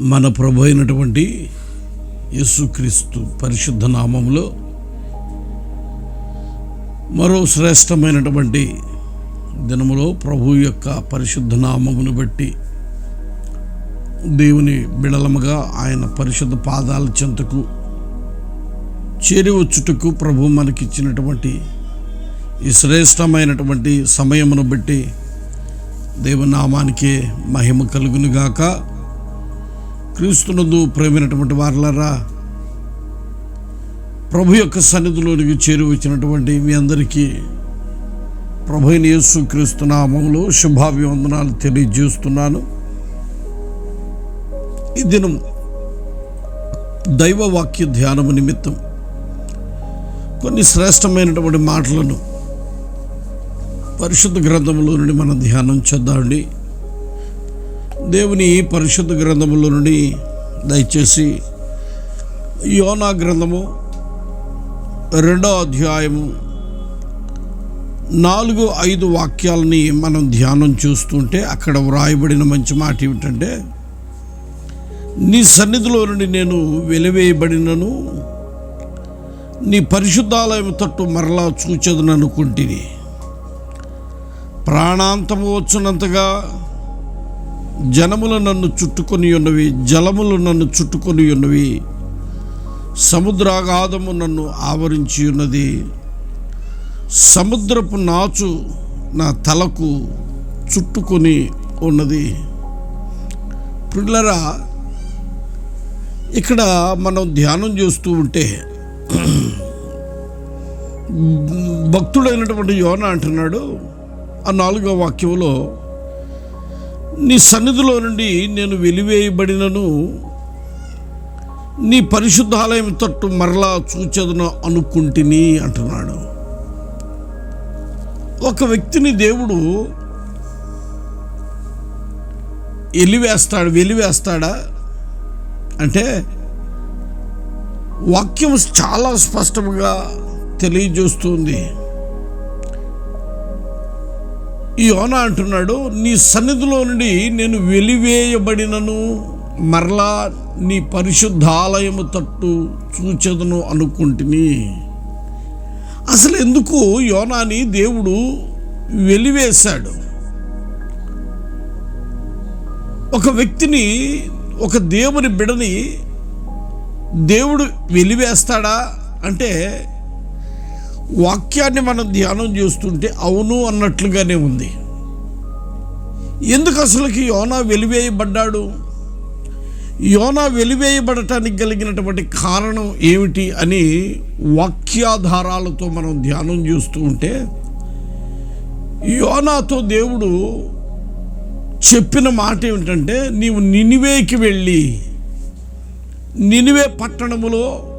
మన ప్రభు అయినటువంటి యేసుక్రీస్తు పరిశుద్ధ నామములో మరో శ్రేష్టమైనటువంటి దినములో ప్రభు యొక్క పరిశుద్ధ నామమును బట్టి దేవుని బిడలముగా ఆయన పరిశుద్ధ పాదాల చెంతకు చేరివచ్చుటకు ప్రభు మనకిచ్చినటువంటి ఈ శ్రేష్టమైనటువంటి సమయమును బట్టి దేవునామానికే మహిమ కలుగునుగాక. క్రీస్తునందు ప్రేమైనటువంటి వారలరా ప్రభు యొక్క సన్నిధిలోనికి చేరువచ్చినటువంటి మీ అందరికీ ప్రభు యేసు క్రీస్తు నామంలో శుభాభివందనాలు తెలియజేస్తున్నాను. ఈ దినం దైవ వాక్య ధ్యానము నిమిత్తం కొన్ని శ్రేష్టమైనటువంటి మాటలను పరిశుద్ధ గ్రంథంలో నుండి మనం ధ్యానం చేద్దామండి. దేవుని పరిశుద్ధ గ్రంథములో నుండి దయచేసి యోనా గ్రంథము రెండో అధ్యాయము నాలుగు ఐదు వాక్యాలని మనం ధ్యానం చూస్తుంటే అక్కడ వ్రాయబడిన మంచి మాట ఏమిటంటే నీ సన్నిధిలో నుండి నేను వెలివేయబడినను నీ పరిశుద్ధాలయం తట్టు మరలా చూచదననుకుంటుంది ప్రాణాంతము వచ్చినంతగా జనములు నన్ను చుట్టుకొని ఉన్నవి జలములు నన్ను చుట్టుకొని ఉన్నవి. సముద్రాగాధము నన్ను ఆవరించి ఉన్నది. సముద్రపు నాచు నా తలకు చుట్టుకొని ఉన్నది. పిల్లరా ఇక్కడ మనం ధ్యానం చేస్తూ ఉంటే భక్తుడైనటువంటి యోన అంటున్నాడు. ఆ నాలుగో వాక్యంలో నీ సన్నిధిలో నుండి నేను వెలివేయబడినను నీ పరిశుద్ధాలయం తట్టు మరలా చూచెదను అనుకుంటుని అంటున్నాడు. ఒక వ్యక్తిని దేవుడు ఎలివేస్తాడు వెలివేస్తాడా? అంటే వాక్యం చాలా స్పష్టంగా తెలియజేస్తుంది. యోన అంటున్నాడు నీ సన్నిధిలో నుండి నేను వెలివేయబడినను మరలా నీ పరిశుద్ధాలయము తట్టు చూచెదను అనుకుంటుని. అసలు ఎందుకు యోనాని దేవుడు వెలివేశాడు? ఒక వ్యక్తిని ఒక దేవుని బిడని దేవుడు వెలివేస్తాడా? అంటే వాక్యాన్ని మనం ధ్యానం చేస్తుంటే అవును అన్నట్లుగానే ఉంది. ఎందుకు అసలుకి యోనా వెలివేయబడ్డాడు? యోనా వెలివేయబడటానికి కలిగినటువంటి కారణం ఏమిటి అని వాక్యాధారాలతో మనం ధ్యానం చేస్తూ ఉంటే యోనాతో దేవుడు చెప్పిన మాట ఏమిటంటే నీవు నినివేకి వెళ్ళి నినివే పట్టణములో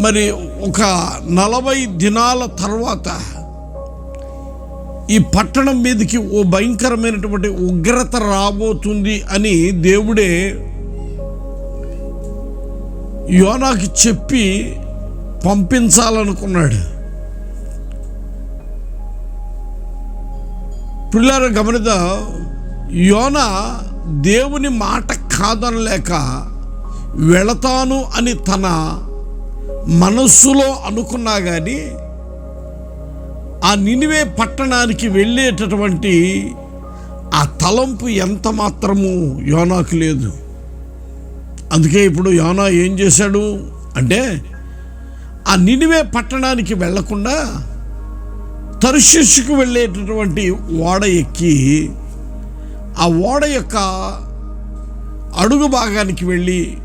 మరి ఒక నలభై దినాల తర్వాత ఈ పట్టణం మీదకి ఓ భయంకరమైనటువంటి ఉగ్రత రాబోతుంది అని దేవుడే యోనాకి చెప్పి పంపించాలనుకున్నాడు. పిల్లల గమనిద యోన దేవుని మాట కాదనలేక వెళతాను అని తన మనస్సులో అనుకున్నా కానీ ఆ నినివే పట్టణానికి వెళ్ళేటటువంటి ఆ తలంపు ఎంత మాత్రము యోనాకు లేదు. అందుకే ఇప్పుడు యోనా ఏం చేశాడు అంటే ఆ నినివే పట్టణానికి వెళ్ళకుండా తరుశిష్కు వెళ్ళేటటువంటి ఓడ ఎక్కి ఆ ఓడ యొక్క అడుగు భాగానికి వెళ్ళి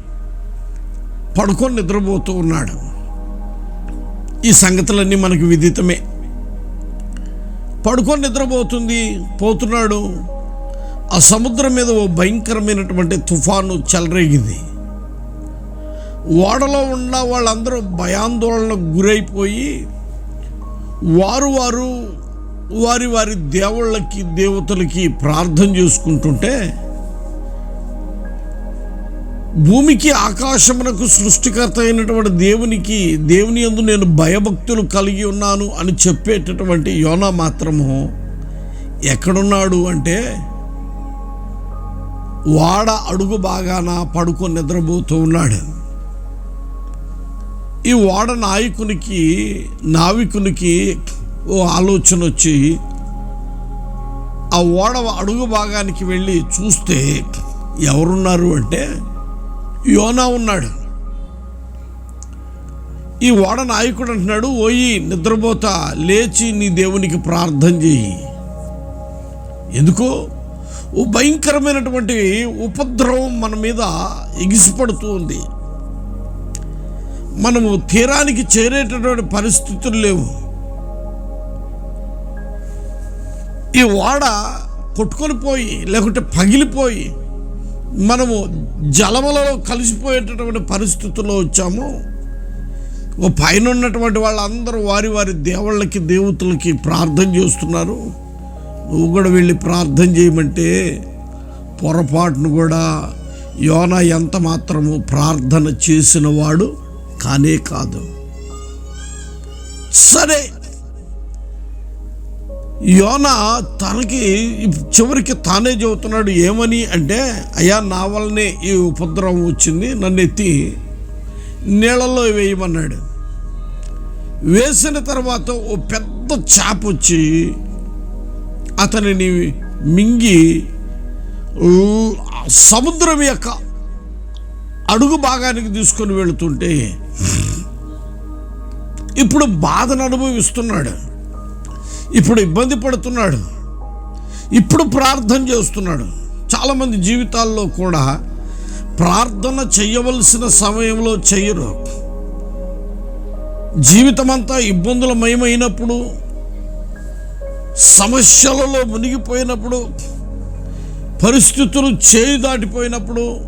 పడుకొని నిద్రపోతూ ఉన్నాడు. ఈ సంగతులన్నీ మనకు విదితమే. పడుకొని నిద్రపోతుంది పోతున్నాడు. ఆ సముద్రం మీద ఓ భయంకరమైనటువంటి తుఫాను చెలరేగింది. ఓడలో ఉన్న వాళ్ళందరూ భయాందోళనకు గురైపోయి వారు వారు వారి వారి దేవుళ్ళకి దేవతలకి ప్రార్థన చేసుకుంటుంటే భూమికి ఆకాశమునకు సృష్టికర్త అయినటువంటి దేవునికి దేవుని యందు నేను భయభక్తులు కలిగి ఉన్నాను అని చెప్పేటటువంటి యోనా మాత్రము ఎక్కడున్నాడు అంటే వాడ అడుగు బాగాన పడుకొని నిద్రపోతూ ఉన్నాడు. ఈ ఓడ నాయకునికి నావికునికి ఓ ఆలోచన వచ్చి ఆ ఓడ అడుగు భాగానికి వెళ్ళి చూస్తే ఎవరున్నారు అంటే యోనా ఉన్నాడు. ఈ ఓడ నాయకుడు అంటున్నాడు ఓయి నిద్రపోతా లేచి నీ దేవునికి ప్రార్థన చేయి. ఎందుకో? ఓ భయంకరమైనటువంటి ఉపద్రవం మన మీద ఎగిసిపడుతూ ఉంది. మనము తీరానికి చేరేటటువంటి పరిస్థితులు లేవు. ఈ ఓడ కొట్టుకొని పోయి లేకుంటే పగిలిపోయి మనము జలములలో కలిసిపోయేటటువంటి పరిస్థితుల్లో వచ్చాము. ఓ పైన ఉన్నటువంటి వాళ్ళందరూ వారి వారి దేవుళ్ళకి దేవతలకి ప్రార్థన చేస్తున్నారు. నువ్వు కూడా వెళ్ళి ప్రార్థన చేయమంటే పొరపాటును కూడా యోన ఎంత మాత్రము ప్రార్థన చేసినవాడు కానే కాదు. సరే యోన తనకి చివరికి తానే చెబుతున్నాడు ఏమని? అంటే అయ్యా నా వల్లనే ఈ ఉపద్రవం వచ్చింది నన్ను ఎత్తి నీళ్ళల్లో వేయమన్నాడు. వేసిన తర్వాత ఓ పెద్ద చేప వచ్చి అతనిని మింగి సముద్రం యొక్క అడుగు భాగానికి తీసుకొని వెళుతుంటే ఇప్పుడు బాధను అనుభవిస్తున్నాడు. ఇప్పుడు ఇబ్బంది పడుతున్నాడు. ఇప్పుడు ప్రార్థన చేస్తున్నాడు. చాలామంది జీవితాల్లో కూడా ప్రార్థన చేయవలసిన సమయంలో చేయరు. జీవితమంతా ఇబ్బందులమయమైనప్పుడు సమస్యలలో మునిగిపోయినప్పుడు పరిస్థితులు చేయి దాటిపోయినప్పుడు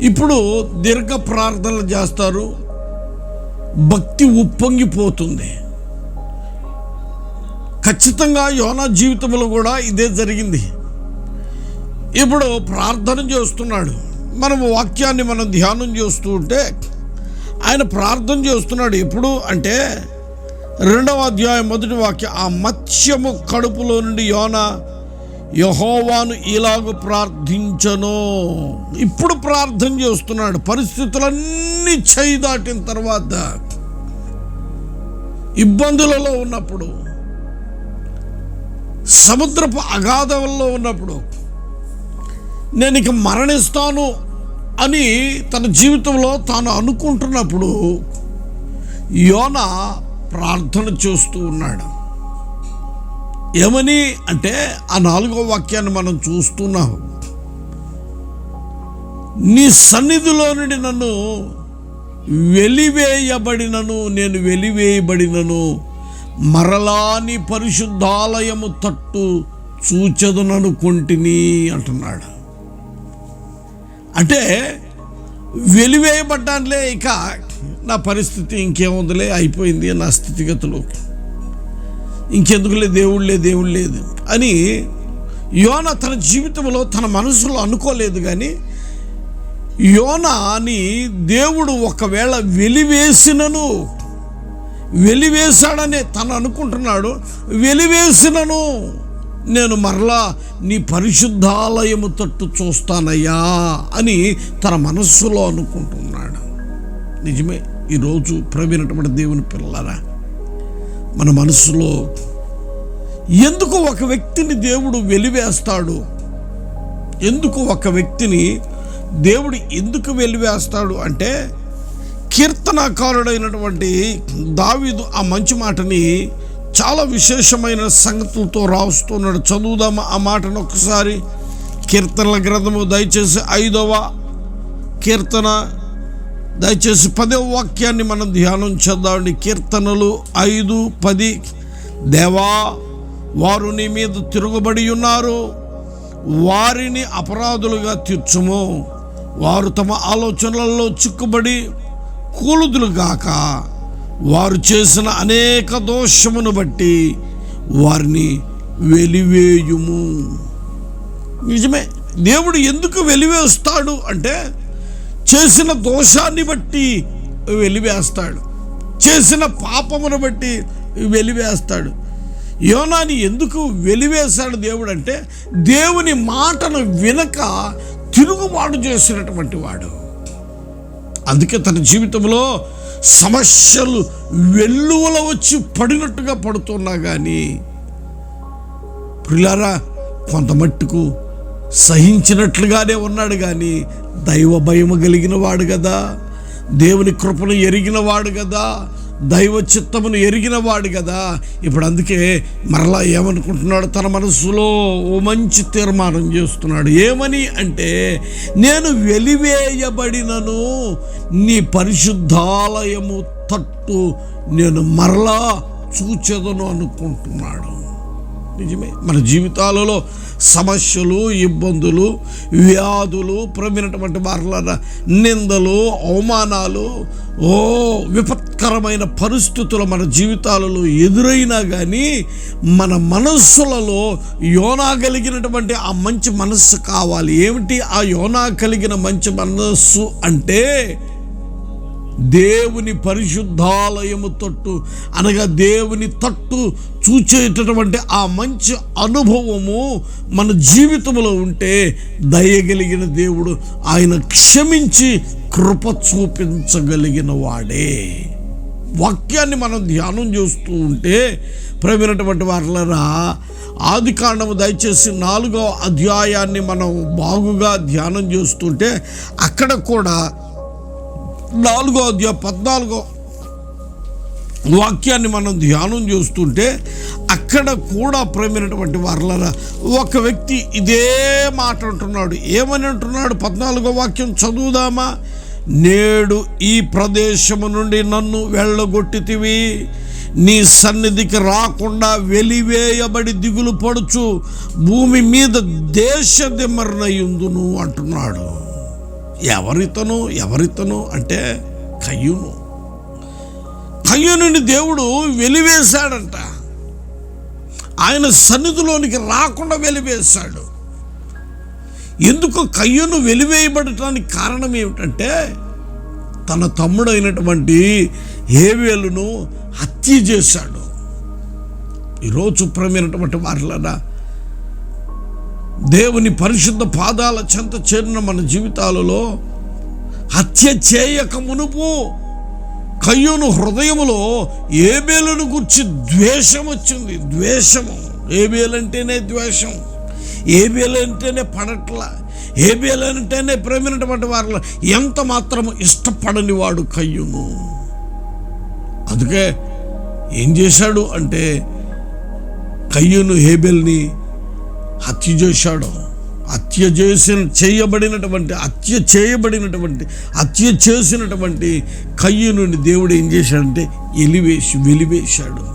ఇప్పుడు దీర్ఘ ప్రార్థనలు చేస్తారు. భక్తి ఉప్పొంగిపోతుంది. ఖచ్చితంగా యోనా జీవితంలో కూడా ఇదే జరిగింది. ఇప్పుడు ప్రార్థన చేస్తున్నాడు. మనం వాక్యాన్ని మనం ధ్యానం చేస్తూ ఉంటే ఆయన ప్రార్థన చేస్తున్నాడు. ఎప్పుడు అంటే రెండవ అధ్యాయం మొదటి వాక్యం ఆ మత్స్యము కడుపులో నుండి యోన యహోవాను ఇలాగ ప్రార్థించను. ఇప్పుడు ప్రార్థన చేస్తున్నాడు. పరిస్థితులన్నీ చేయి దాటిన తర్వాత ఇబ్బందులలో ఉన్నప్పుడు సముద్రపు అగాధంలో ఉన్నప్పుడు నేను ఇక మరణిస్తాను అని తన జీవితంలో తాను అనుకుంటున్నప్పుడు యోన ప్రార్థన చేస్తూ ఉన్నాడు. ఏమని అంటే ఆ నాలుగో వాక్యాన్ని మనం చూస్తున్నాము నీ సన్నిధిలో నుండి నన్ను వెలివేయబడినను నేను వెలివేయబడినను మరలాని పరిశుద్ధాలయము తట్టు చూచదుననుకుంటుని అంటున్నాడు. అంటే వెలివేయబడ్డానులే ఇక నా పరిస్థితి ఇంకేముందిలే అయిపోయింది నా స్థితిగతులు ఇంకెందుకులే దేవుళ్ళే దేవుడు లేదు అని యోన తన జీవితంలో తన మనసులో అనుకోలేదు కానీ యోన అని దేవుడు ఒకవేళ వెలివేసినను వెలివేశాడని తను అనుకుంటున్నాడు. వెలివేసినను నేను మరలా నీ పరిశుద్ధాలయము తట్టు చూస్తానయ్యా అని తన మనస్సులో అనుకుంటున్నాడు. నిజమే ఈరోజు ప్రవీణటువంటి దేవుని పిల్లరా మన మనసులో ఎందుకు ఒక వ్యక్తిని దేవుడు వెలివేస్తాడు? ఎందుకు ఒక వ్యక్తిని దేవుడు ఎందుకు వెలివేస్తాడు అంటే కీర్తనకారుడైనటువంటి దావీదు ఆ మంచి మాటని చాలా విశేషమైన సంగతులతో రాస్తున్నాడు. చదువుదామా ఆ మాటను ఒకసారి కీర్తనల గ్రంథము దయచేసి ఐదవ కీర్తన దయచేసి పదవ వాక్యాన్ని మనం ధ్యానం చేద్దామండి కీర్తనలు ఐదు పది. దేవా వారు నీ మీద తిరుగుబడి ఉన్నారు. వారిని అపరాధులుగా తీర్చుము. వారు తమ ఆలోచనలలో చిక్కుబడి కూలుదులు గాక వారు చేసిన అనేక దోషమును బట్టి వారిని వెలివేయుము. నిజమే. దేవుడు ఎందుకు వెలివేస్తాడు అంటే చేసిన దోషాన్ని బట్టి వెలివేస్తాడు. చేసిన పాపమును బట్టి వెలివేస్తాడు. యోనాని ఎందుకు వెలివేశాడు దేవుడు అంటే దేవుని మాటను వినక తిరుగుబాటు చేసినటువంటి వాడు. అందుకే తన జీవితంలో సమస్యలు వెల్లువల వచ్చి పడినట్టుగా పడుతున్నా కానీ ప్రిలారా కొంత మట్టుకు సహించినట్లుగానే ఉన్నాడు కానీ దైవ భయము కలిగిన వాడు కదా దేవుని కృపను ఎరిగిన వాడు కదా దైవ చిత్తమును ఎరిగిన వాడు కదా. ఇప్పుడు అందుకే మరలా ఏమనుకుంటున్నాడు? తన మనసులో ఓ మంచి తీర్మానం చేస్తున్నాడు. ఏమని అంటే నేను వెలివేయబడినను నీ పరిశుద్ధాలయము తట్టు నేను మరలా చూచెదను అనుకుంటున్నాడు. నిజమే. మన జీవితాలలో సమస్యలు ఇబ్బందులు వ్యాధులు ప్రమినటువంటి వారుల నిందలు అవమానాలు ఓ విపత్కరమైన పరిస్థితులు మన జీవితాలలో ఎదురైనా కానీ మన మనస్సులలో యోనా కలిగినటువంటి ఆ మంచి మనస్సు కావాలి. ఏమిటి ఆ యోనా కలిగిన మంచి మనస్సు అంటే దేవుని పరిశుద్ధాలయము తట్టు అనగా దేవుని తట్టు చూచేటటువంటి ఆ మంచి అనుభవము మన జీవితంలో ఉంటే దయగలిగిన దేవుడు ఆయన క్షమించి కృప చూపించగలిగిన వాడే. వాక్యాన్ని మనం ధ్యానం చేస్తూ ఉంటే ప్రవీణటువంటి వారులరా ఆది కాండము దయచేసి నాలుగో అధ్యాయాన్ని మనం బాగుగా ధ్యానం చేస్తుంటే అక్కడ కూడా నాలుగో అధ్యాయ పద్నాలుగో వాక్యాన్ని మనం ధ్యానం చేస్తుంటే అక్కడ కూడా ప్రేమైనటువంటి వారులరా ఒక వ్యక్తి ఇదే మాట అంటున్నాడు. ఏమని అంటున్నాడు? పద్నాలుగో వాక్యం చదువుదామా? నేడు ఈ ప్రదేశము నుండి నన్ను వెళ్ళగొట్టితివి. నీ సన్నిధికి రాకుండా వెలివేయబడి దిగులు పడుచు. భూమి మీద దేశ దిమ్మరనయుందును అంటున్నాడు. ఎవరితను ఎవరితను అంటే కయ్యూను. కయ్యూనుని దేవుడు వెలివేశాడంట. ఆయన సన్నిధిలోనికి రాకుండా వెలివేశాడు. ఎందుకు కయ్యూను వెలివేయబడటానికి కారణం ఏమిటంటే తన తమ్ముడైనటువంటి హేవేలును హత్య చేశాడు. ఈరోజు శుభ్రమైనటువంటి వారిలనా దేవుని పరిశుద్ధ పాదాల చెంత చేరిన మన జీవితాలలో హత్య చేయక మునుపు కయ్యూను హృదయములో ఏబేలను గుర్చి ద్వేషం వచ్చింది. ద్వేషము ఏబేలంటేనే ద్వేషం. ఏబేలంటేనే పడట్ల. ఏబేలంటేనే ప్రేమినటువంటి వారిలో ఎంత మాత్రము ఇష్టపడని వాడు కయ్యును. అందుకే ఏం చేశాడు అంటే కయ్యును హేబెల్ని హత్య చేశాడు హత్య చేసిన చేయబడినటువంటి హత్య చేయబడినటువంటి హత్య చేసినటువంటి కయ్యూనుని దేవుడు ఏం చేశాడంటే ఎలివేసి వెలివేశాడు.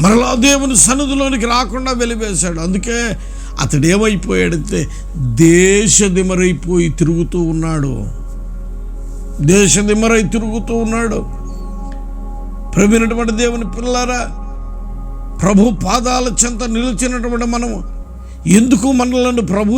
మరలా దేవుని సన్నిధిలోనికి రాకుండా వెలివేశాడు. అందుకే అతడు ఏమైపోయాడంటే దేశదిమరైపోయి తిరుగుతూ ఉన్నాడు. దేశదిమరై తిరుగుతూ ఉన్నాడు. ప్రవీణటువంటి దేవుని పిల్లారా ప్రభు పాదాల చెంత నిలిచినటువంటి మనము ఎందుకు మనలను ప్రభు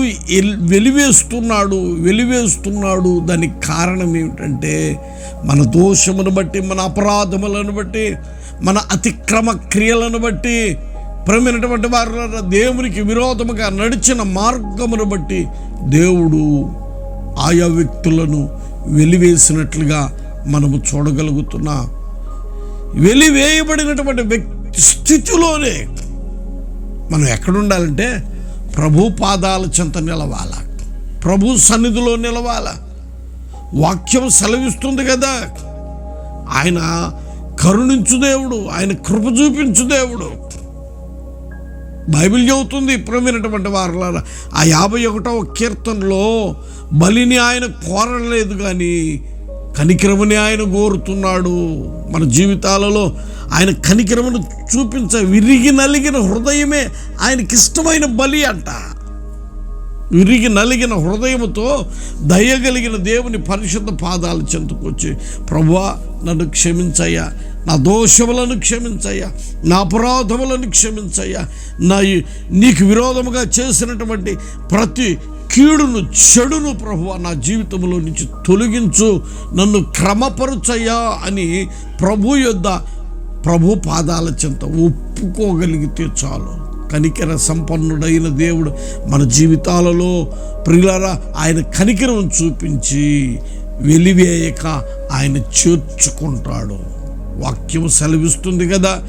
వెలివేస్తున్నాడు వెలివేస్తున్నాడు? దానికి కారణం ఏమిటంటే మన దోషమును బట్టి మన అపరాధములను బట్టి మన అతిక్రమ క్రియలను బట్టి ప్రమైనటువంటి వారు దేవునికి విరోధముగా నడిచిన మార్గమును బట్టి దేవుడు ఆయా వ్యక్తులను వెలివేసినట్లుగా మనము చూడగలుగుతున్నా. వెలివేయబడినటువంటి వ్యక్తి స్థితిలోనే మనం ఎక్కడుండాలంటే ప్రభు పాదాల చెంత నిలవాల? ప్రభు సన్నిధిలో నిలవాల? వాక్యం సెలవిస్తుంది కదా? ఆయన కరుణించు దేవుడు ఆయన కృప చూపించు దేవుడు. బైబిల్ చెబుతుంది ప్రమినటువంటి వారులారా ఆ యాభై ఒకటవ కీర్తనలో బలిని ఆయన కోరలేదు కానీ కనికరముని ఆయన కోరుతున్నాడు మన జీవితాలలో ఆయన కనికరమును చూపించ విరిగి నలిగిన హృదయమే ఆయనకిష్టమైన బలి అంట. విరిగి నలిగిన హృదయముతో దయగలిగిన దేవుని పరిశుద్ధ పాదాలు చెందుకొచ్చి ప్రభువా నన్ను క్షమించయ్యా. నా దోషములను క్షమించయ్యా. నా అపరాధములను క్షమించయ్యా. నా నీకు విరోధముగా చేసినటువంటి ప్రతి కీడును చెడును ప్రభు నా జీవితంలో నుంచి తొలగించు నన్ను క్రమపరుచయ్యా అని ప్రభు యొద్ద ప్రభు పాదాల చెంత ఒప్పుకోగలిగితే చాలు. కనికర సంపన్నుడైన దేవుడు మన జీవితాలలో ప్రియులరా ఆయన కనికరం చూపించి వెలివేయక ఆయన చేర్చుకుంటాడు. వాక్యం సెలవిస్తుంది కదా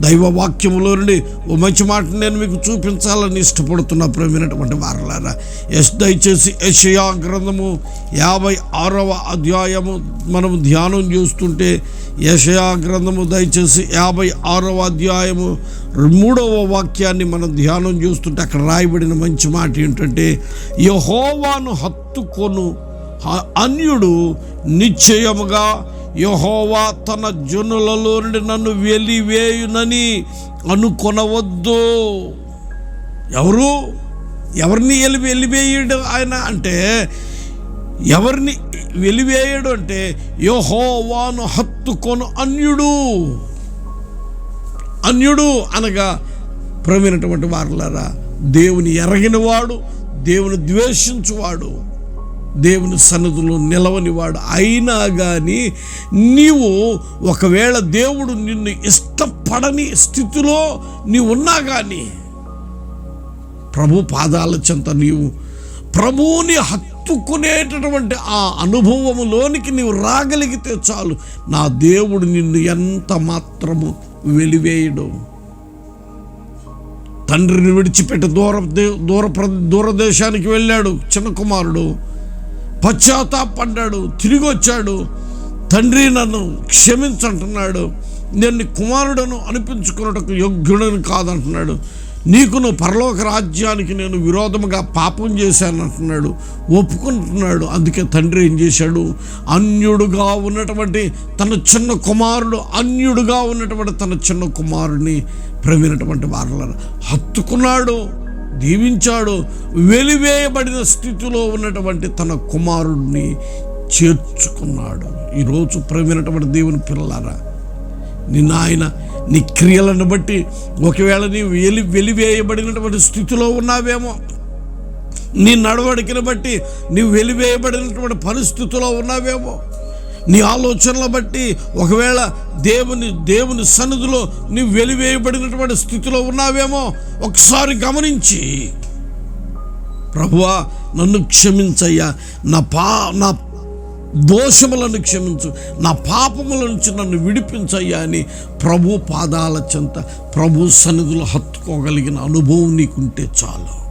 దైవ వాక్యములో నుండి ఓ మంచి మాట నేను మీకు చూపించాలని ఇష్టపడుతున్నా ప్రేమైనటువంటి వారలారా ఎస్ దయచేసి యషయా గ్రంథము యాభై ఆరవ అధ్యాయము మనం ధ్యానం చేస్తుంటే యషయా గ్రంథము దయచేసి యాభై ఆరవ అధ్యాయము మూడవ వాక్యాన్ని మనం ధ్యానం చూస్తుంటే అక్కడ రాయబడిన మంచి మాట ఏంటంటే యహోవాను హత్తుకొను. అన్యుడు నిశ్చయముగా యహోవా తన జనులలో నుండి నన్ను వెలివేయునని అనుకొనవద్దు. ఎవరు? ఎవరిని వెలి వెలివేయడు ఆయన అంటే ఎవరిని వెలివేయడు అంటే యహోవాను హత్తుకొను అన్యుడు. అన్యుడు అనగా ప్రవీణటువంటి వారులారా దేవుని ఎరగినవాడు దేవుని ద్వేషించువాడు. దేవుని సన్నదులు నిలవనివాడు అయినా కానీ నీవు ఒకవేళ దేవుడు నిన్ను ఇష్టపడని స్థితిలో నీవు ఉన్నా కానీ ప్రభు పాదాల చెంత నీవు ప్రభువుని హత్తుకునేటటువంటి ఆ అనుభవములోనికి నీవు రాగలిగితే చాలు. నా దేవుడు నిన్ను ఎంత మాత్రము వెలివేయడు? తండ్రిని విడిచిపెట్టి దూర దే- దూర ప్ర- దూరదేశానికి వెళ్ళాడు చిన్న కుమారుడు. పశ్చాత్తాపడ్డాడు తిరిగి వచ్చాడు తండ్రి నన్ను క్షమించంటున్నాడు. నేను కుమారుడను అనిపించుకున్నటకు యోగ్యుడని కాదంటున్నాడు. నువ్వు పరలోక రాజ్యానికి నేను విరోధముగా పాపం చేశాను అంటున్నాడు ఒప్పుకుంటున్నాడు. అందుకే తండ్రి ఏం చేశాడు? అన్యుడుగా ఉన్నటువంటి తన చిన్న కుమారుడు అన్యుడుగా ఉన్నటువంటి తన చిన్న కుమారుడిని ప్రవీణటువంటి వారలను హత్తుకున్నాడు. దీవించాడో. వెలివేయబడిన స్థితిలో ఉన్నటువంటి తన కుమారుడిని చేర్చుకున్నాడు. ఈరోజు ప్రేమైనటువంటి దేవుని పిల్లలారా నిన్న ఆయన నీ క్రియలను బట్టి ఒకవేళ నీ వెలి వెలివేయబడినటువంటి స్థితిలో ఉన్నావేమో నీ నడవడికను బట్టి నీవు వెలివేయబడినటువంటి పరిస్థితిలో ఉన్నావేమో నీ ఆలోచనల బట్టి ఒకవేళ దేవుని దేవుని సన్నిధిలో నీ వెలివేయబడినటువంటి స్థితిలో ఉన్నావేమో ఒకసారి గమనించి. ప్రభువా నన్ను క్షమించయ్యా. నా పా నా దోషములను క్షమించు. నా పాపముల నుంచి నన్ను విడిపించయ్యా అని ప్రభు పాదాల చెంత ప్రభు సన్నిధులు హత్తుకోగలిగిన అనుభవం నీకుంటే చాలు.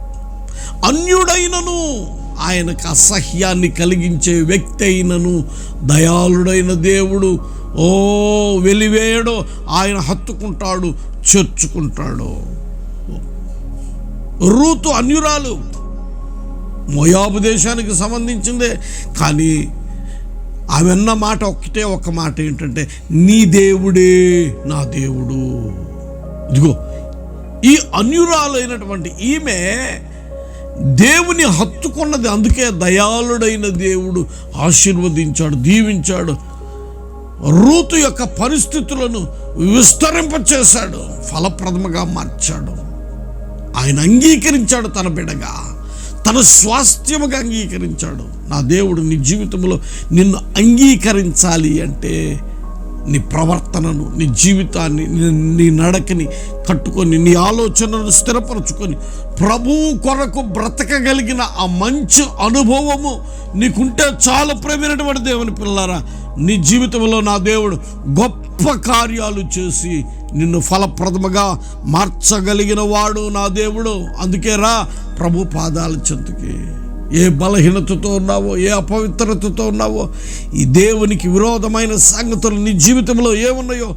అన్యుడైనను ఆయనకు అసహ్యాన్ని కలిగించే వ్యక్తి అయినను దయాళుడైన దేవుడు. ఓ వెలివేయడో ఆయన హత్తుకుంటాడు చొచ్చుకుంటాడు. రూతు అన్యురాలు మోయాబు దేశానికి సంబంధించిందే కానీ ఆమె అన్న మాట ఒక్కటే ఒక్క మాట ఏంటంటే నీ దేవుడే నా దేవుడు. ఇదిగో ఈ అన్యురాలైనటువంటి ఈమె దేవుని హత్తుకున్నది అందుకే దయాళుడైన దేవుడు ఆశీర్వదించాడు దీవించాడు. రూతు యొక్క పరిస్థితులను విస్తరింపచేశాడు ఫలప్రదముగా మార్చాడు. ఆయన అంగీకరించాడు తన బిడగా తన స్వాస్థ్యముగా అంగీకరించాడు. నా దేవుడు నీ జీవితంలో నిన్ను అంగీకరించాలి అంటే నీ ప్రవర్తనను నీ జీవితాన్ని నీ- నడకని కట్టుకొని నీ ఆలోచనను స్థిరపరచుకొని ప్రభువు కొరకు బ్రతకగలిగిన ఆ మంచి అనుభవము నీకుంటే చాలా ప్రేమైనటువంటి దేవుని పిల్లారా నీ జీవితంలో నా దేవుడు గొప్ప కార్యాలు చేసి నిన్ను ఫలప్రదముగా మార్చగలిగిన వాడు నా దేవుడు. అందుకే రా ప్రభు పాదాల చెంతకి. ఏ బలహీనతతో ఉన్నావో ఏ అపవిత్రతతో ఉన్నావో ఈ దేవునికి విరోధమైన సంగతులు నీ జీవితంలో ఏమున్నాయో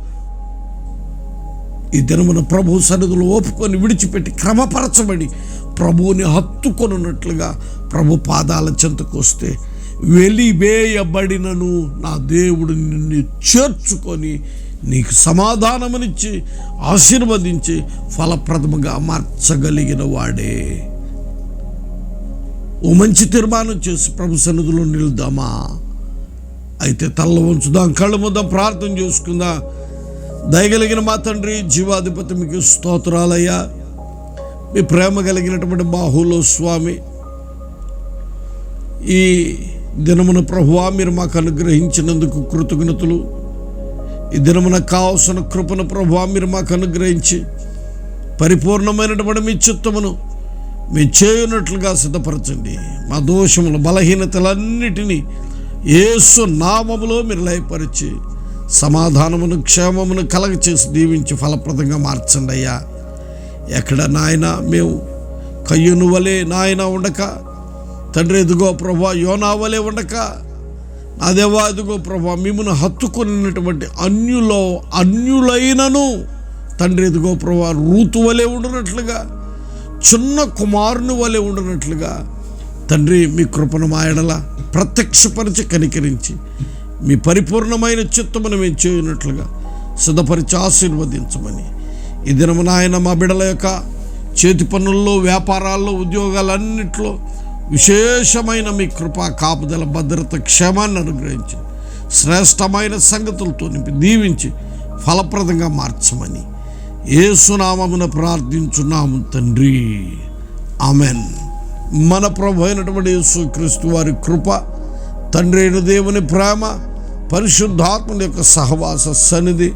ఈ దినమున ప్రభు సన్నిధులు ఒప్పుకొని విడిచిపెట్టి క్రమపరచబడి ప్రభువుని హత్తుకొనున్నట్లుగా ప్రభు పాదాల చెంతకు వస్తే వెలివేయబడినను నా దేవుడు నిన్ను చేర్చుకొని నీకు సమాధానమునిచ్చి ఆశీర్వదించి ఫలప్రదముగా మార్చగలిగిన వాడే. ఓ మంచి తీర్మానం చేసి ప్రభు సన్నిధిలో నిలుదామా అయితే తల్ల ఉంచుదాం కళ్ళు ముద్దాం ప్రార్థన చేసుకుందాం. దయగలిగిన మా తండ్రి జీవాధిపతి మీకు స్తోత్రాలయ్యా. మీ ప్రేమ కలిగినటువంటి బాహులో స్వామి ఈ దినమున ప్రభువా మీరు మాకు అనుగ్రహించినందుకు కృతజ్ఞతలు. ఈ దినమున కావలసిన కృపను ప్రభువా మీరు మాకు అనుగ్రహించి పరిపూర్ణమైనటువంటి మీ చిత్తమును మేము చేయునట్లుగా సిద్ధపరచండి. మా దోషములు బలహీనతలన్నిటినీ ఏసు నామములో మీరు లయపరిచి సమాధానమును క్షేమమును కలగ చేసి దీవించి ఫలప్రదంగా మార్చండి అయ్యా. ఎక్కడ నాయన మేము కయ్యును వలె నాయన ఉండక తండ్రి ఎదుగో ప్రభా యోనా వలె ఉండక అదేవా ఎదుగో ప్రభా మిమ్మల్ని హత్తుకున్నటువంటి అన్యులో అన్యులైనను తండ్రి ఎదుగో ప్రభా రూతు వలె ఉండనట్లుగా చిన్న కుమారుని వలె ఉండనట్లుగా తండ్రి మీ కృపను మాయడల ప్రత్యక్షపరిచి కనికరించి మీ పరిపూర్ణమైన చిత్తమును మేము చేయనట్లుగా సిద్ధపరిచి ఆశీర్వదించమని. ఈ దినము నాయన మా బిడల యొక్క చేతి పనుల్లో వ్యాపారాల్లో ఉద్యోగాలన్నింటిలో విశేషమైన మీ కృపా కాపుదల భద్రత క్షేమాన్ని అనుగ్రహించి శ్రేష్టమైన సంగతులతో నింపి దీవించి ఫలప్రదంగా మార్చమని. ఏసునామమున ప్రార్థించున్నాము తండ్రి. ఆమెన్. మన ప్రభు అయినటువంటి యేసు క్రీస్తు వారి కృప తండ్రి అయిన దేవుని ప్రేమ పరిశుద్ధాత్మని యొక్క సహవాస సన్నిధి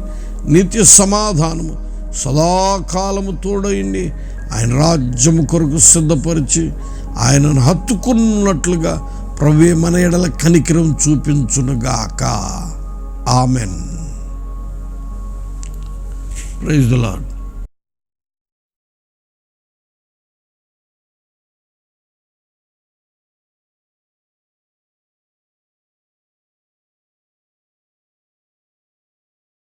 నిత్య సమాధానము సదాకాలము తోడయండి ఆయన రాజ్యము కొరకు సిద్ధపరిచి ఆయనను హత్తుకున్నట్లుగా ప్రవే మన ఎడల కనికరం చూపించునుగాక. ఆమెన్. Praise the lord